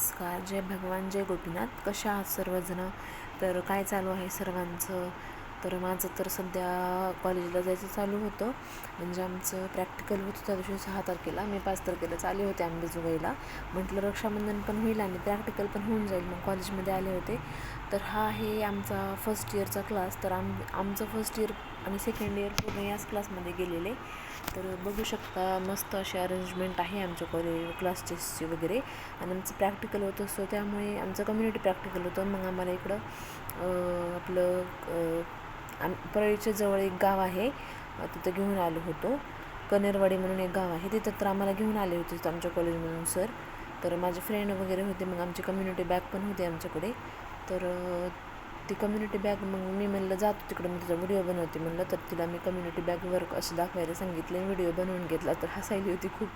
नमस्कार जय भगवान जय गोपीनाथ. कशा आहात सर्वजण? तर काय चालू आहे सर्वांचं? तर माझं तर सध्या कॉलेजला जायचं चालू होतं. म्हणजे आमचं प्रॅक्टिकल होतं त्या दिवशी सहा तारखेला. मी पाच तारखेला चाले होते आंबेजोगाईला म्हटलं रक्षाबंधन पण होईल आणि प्रॅक्टिकल पण होऊन जाईल. मग कॉलेजमध्ये आले होते. तर हा आहे आमचा फर्स्ट इयरचा क्लास तर आम आमचं फर्स्ट इयर आणि सेकंड इयर पूर्ण याच क्लासमध्ये गेलेले. तर बघू शकता मस्त अशी अरेंजमेंट आहे आमच्या कॉलेज क्लास टेस्टची वगैरे. आणि आमचं प्रॅक्टिकल होत असतो त्यामुळे आमचं कम्युनिटी प्रॅक्टिकल होतं. मग आम्हाला इकडं आपलं आम परळीच्या जवळ एक गाव आहे. तिथं घेऊन आलो होतो. कनेरवाडी म्हणून एक गाव आहे. तिथं तर आम्हाला घेऊन आले होते तिथं आमच्या कॉलेजमधून सर तर माझे फ्रेंड वगैरे होते. मग आमची कम्युनिटी बॅग पण होते आमच्याकडे. तर ती कम्युनिटी बॅग मग मी म्हणलं जातो तिकडं मी तिचा व्हिडिओ बनवते. म्हणलं तर तिला मी कम्युनिटी बॅग वर्क असं दाखवायला सांगितलं व्हिडिओ बनवून घेतला. तर हसायली होती खूप.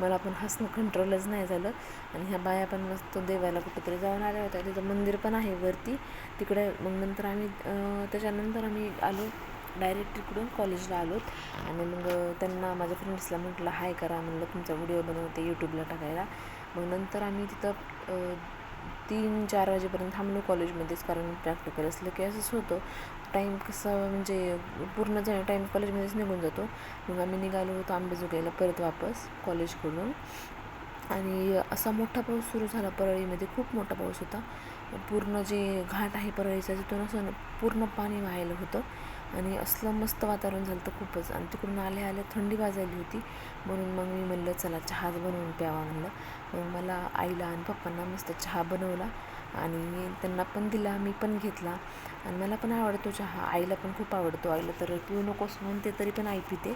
मला पण हसणं कंट्रोलच नाही झालं. आणि ह्या बाया पण मस्त देवाला कुठेतरी जाऊन आल्या होत्या. तिथं मंदिर पण आहे वरती. तिकडे मग नंतर आम्ही त्याच्यानंतर आम्ही आलो डायरेक्ट तिकडून कॉलेजला आलो. आणि मग त्यांना माझ्या फ्रेंड्सला म्हटलं हाय करा. म्हणलं तुमचा व्हिडिओ बनवते यूट्यूबला टाकायला. मग नंतर आम्ही तिथं तीन चार वाजेपर्यंत थांबलो कॉलेजमध्येच कारण प्रॅक्टिकल असलं की असंच होतं. टाईम कसं म्हणजे पूर्ण जा टाईम कॉलेजमध्येच निघून जातो. मग आम्ही निघालो होतो आंबेजोगाईला परत वापस कॉलेजकडून. आणि असा मोठा पाऊस सुरू झाला परळीमध्ये खूप मोठा पाऊस होता. पूर्ण जे घाट आहे परळीचा तिथून असं पूर्ण पाणी व्हायला होतं. आणि असलं मस्त वातावरण झालं तर खूपच. आणि तिकडून आल्या आल्या थंडी वाजायली होती. म्हणून मग मी म्हणलं चला चहाच बनवून प्यावा म्हणलं. मग मला आईला आणि पप्पांना मस्त चहा बनवला आणि त्यांना पण दिला मी पण घेतला. आणि मला पण आवडतो चहा. आईला पण खूप आवडतो. आईला तर पिऊ नकोस म्हणते तरी पण आई पिते.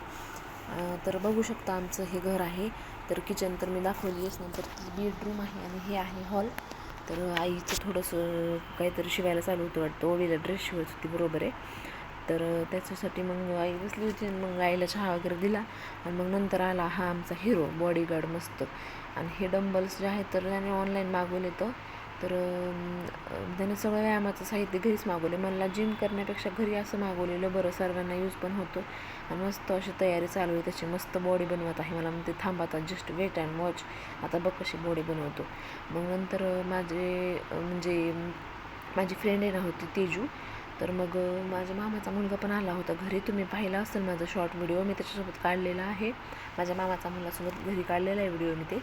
तर बघू शकता आमचं हे घर आहे. तर किचन तर मी दाखवलीच नंतर बेडरूम आहे आणि हे आहे हॉल तर आईचं थोडंसं काहीतरी शिवायला चालू होतं वाटतं. ओळीला ड्रेस शिवत होती. बरोबर आहे. तर त्याच्यासाठी मग आई बसली होती आणि मग आईला चहा वगैरे दिला आणि मग नंतर आला हा आमचा हिरो बॉडीगार्ड मस्त. आणि हे डंबल्स जे आहेत तर त्याने ऑनलाईन मागवले तर तर त्याने सगळं व्यायामाचं साहित्य घरीच मागवले. मला जिम करण्यापेक्षा घरी असं मागवलेलं बरं सर्वांना यूज पण होतो. आणि मस्त अशी तयारी चालू आहे. त्याची मस्त बॉडी बनवत आहे. मला म्हणते थांब आता जस्ट वेट अँड वॉच आता बघ कशी बॉडी बनवतो. मग नंतर माझे म्हणजे माझी फ्रेंड आहे ना होती तेजू. तर मग माझ्या मामाचा मुलगा पण आला होता घरी. तुम्ही पाहिला असेल माझा शॉर्ट व्हिडिओ मी त्याच्यासोबत काढलेला आहे. माझ्या मामाचा मुलासोबत घरी काढलेला आहे व्हिडिओ मी ते.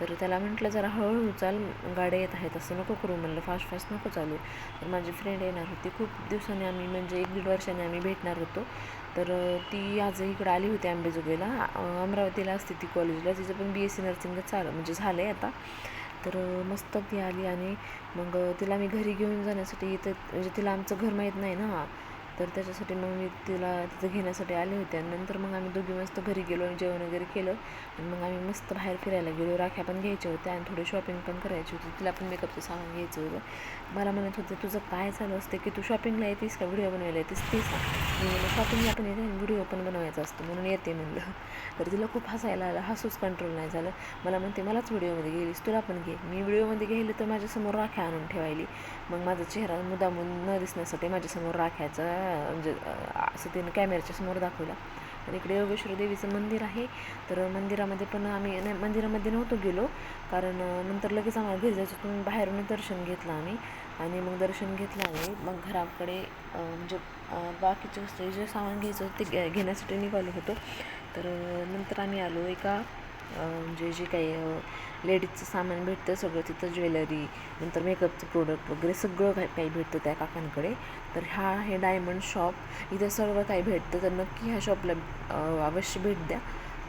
तर त्याला म्हटलं जरा हळूहळू चाल गाड्या येत आहेत असं नको करू म्हणलं. फास्ट फास्ट नको चालू. तर माझी फ्रेंड येणार होती. खूप दिवसांनी आम्ही म्हणजे एक दीड वर्षाने आम्ही भेटणार होतो. तर ती आज इकडं आली होती आंबेजोगाईला. अमरावतीला असते ती कॉलेजला तिचं पण बी एस सी नर्सिंगच चालू म्हणजे झालं आहे आता. तर मस्त ती आली आणि मग तिला मी घरी घेऊन जाण्यासाठी इथे म्हणजे तिला आमचं घर माहीत नाही ना. तर त्याच्यासाठी मग मी तिला तिथं घेण्यासाठी आले होते. आणि नंतर मग आम्ही दोघी मस्त घरी गेलो आणि जेवण वगैरे केलं. आणि मग आम्ही मस्त बाहेर फिरायला गेलो. राख्या पण घ्यायच्या होत्या आणि थोडी शॉपिंग पण करायची होती. तिला पण मेकअपचं सामान घ्यायचं होतं. मला म्हणत होतं तुझं काय चालू असते की तू शॉपिंगला येतेस का? व्हिडिओ बनवायला येतेस? ते सांग. म्हणलं शॉपिंगला पण येते आणि व्हिडिओ पण बनवायचा असतो म्हणून येते म्हणलं. तर तिला खूप हसायला आलं. हसूच कंट्रोल नाही झालं. मला म्हणते मलाच व्हिडिओमध्ये गेलीस तुला पण घे. मी व्हिडिओमध्ये गेले तर माझ्यासमोर राख्या आणून ठेवायली. मग माझा चेहरा मुद्दामून न दिसण्यासाठी माझ्यासमोर राख्याचा म्हणजे असं तिने कॅमेऱ्याच्या समोर दाखवला. तर इकडे योगेश्वर देवीचं मंदिर आहे. तर मंदिरामध्ये पण आम्ही नाही मंदिरामध्ये नव्हतो गेलो. कारण नंतर लगेच आम्हाला घरी जायचं दर्शन घेतलं आम्ही. आणि मग दर्शन घेतलं आम्ही. मग घराकडे म्हणजे बाकीचे वस्तू जे सामान घ्यायचं होतं ते घेण्यासाठी निघालो होतो. तर नंतर आम्ही आलो एका जे म्हणजे जे काही लेडीजचं सामान भेटतं सगळं तिथं ज्वेलरी नंतर मेकअपचं प्रोडक्ट वगैरे सगळं काही काही भेटतं त्या काकांकडे. तर हा हे डायमंड शॉप इथं सर्व काही भेटतं. तर नक्की ह्या शॉपला अवश्य भेट द्या.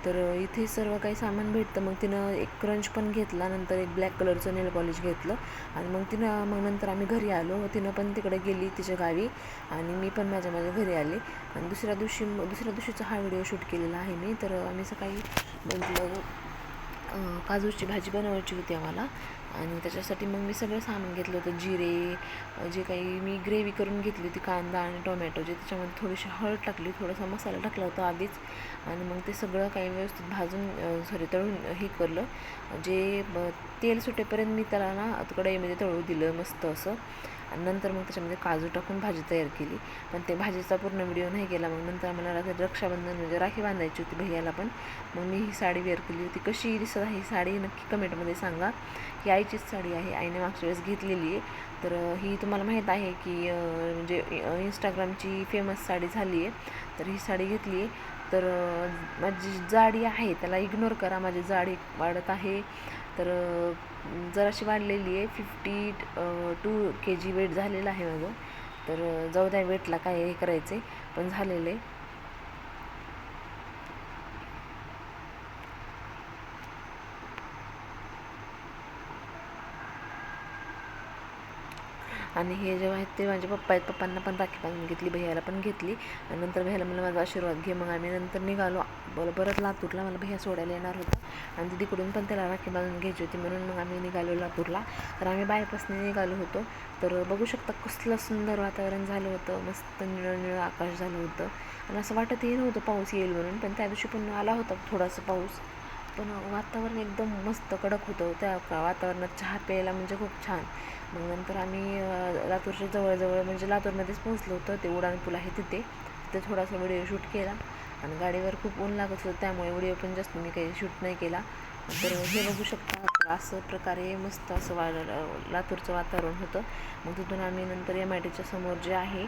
तर इथे सर्व काही सामान भेटतं. मग तिनं एक क्रंच पण घेतला नंतर एक ब्लॅक कलरचं नेल पॉलिश घेतलं. आणि मग तिनं मग नंतर आम्ही घरी आलो. तिनं पण तिकडे गेली तिच्या गावी आणि मी पण माझ्या माझ्या घरी आले. आणि दुसऱ्या दिवशी दुसऱ्या दिवशीचा हा व्हिडिओ शूट केलेला आहे मी. तर आम्ही सकाळी म्हटलं काजूची भाजी बनवायची होती आम्हाला. आणि त्याच्यासाठी मग मी सगळं सामान घेतलं होतं जिरे जे काही मी ग्रेव्ही करून घेतली होती कांदा आणि टोमॅटो जे त्याच्यामध्ये थोडीशी हळद टाकली थोडासा मसाला टाकला होता आधीच. आणि मग ते सगळं काही व्यवस्थित भाजून सॉरी तळून हे केलं जे तेल सुटेपर्यंत मी त्याला ना कढईमध्ये तळू दिलं मस्त असं. आणि नंतर मग त्याच्यामध्ये काजू टाकून भाजी तयार केली. पण ते भाजीचा पूर्ण व्हिडिओ नाही केला. मग नंतर मला रात्री रक्षाबंधन म्हणजे राखी बांधायची होती भैयाला पण. मग मी ही साडी वेअर केली होती. कशी दिसत आहे ही साडी नक्की कमेंटमध्ये सांगा. ही आईचीच साडी आहे आईने मागच्या वेळेस घेतलेली आहे. तर ही तुम्हाला माहीत आहे की म्हणजे इंस्टाग्रामची फेमस साडी झाली आहे. तर ही साडी घेतली आहे. तर माझी जाडी आहे त्याला इग्नोर करा. माझी जाडी वाढत आहे. तर जराशी वाढलेली आहे. Fifty two K G weight झालेलं आहे माझं. तर जाऊ द्या वेटला काय हे करायचं आहे पण झालेलं आहे. आणि हे जेव्हा आहेत ते माझे पप्पा आहेत. पप्पांना पण राखी बांधून घेतली भैयाला पण घेतली. आणि नंतर भैयाला मला माझा आशीर्वाद घे. मग आम्ही नंतर निघालो. बरं परत लातूरला मला भैया सोडायला येणार होता. आणि तिकडून पण त्याला राखी बांधून घ्यायची होती. म्हणून मग आम्ही निघालो लातूरला. तर आम्ही बायपासने निघालो होतो. तर बघू शकता कसलं सुंदर वातावरण झालं होतं. मस्त निळं निळं आकाश झालं होतं. आणि असं वाटतही नव्हतं पाऊस येईल म्हणून. पण त्या दिवशी पण आला होता थोडासा पाऊस. पण वातावरण एकदम मस्त कडक होतं त्या का- वातावरणात चहा प्यायला म्हणजे खूप छान. मग नंतर आम्ही लातूरच्या जवळजवळ म्हणजे लातूरमध्येच पोहोचलो होतो ते उडानपूल आहे तिथे. तिथे थोडासा व्हिडिओ शूट केला आणि गाडीवर खूप ऊन लागत होतं त्यामुळे व्हिडिओ पण जास्त मी काही शूट नाही केला. तर हे बघू शकता तर असं प्रकारे मस्त असं वा लातूरचं वातावरण होतं. मग तिथून आम्ही नंतर एम आय टीच्या समोर जे आहे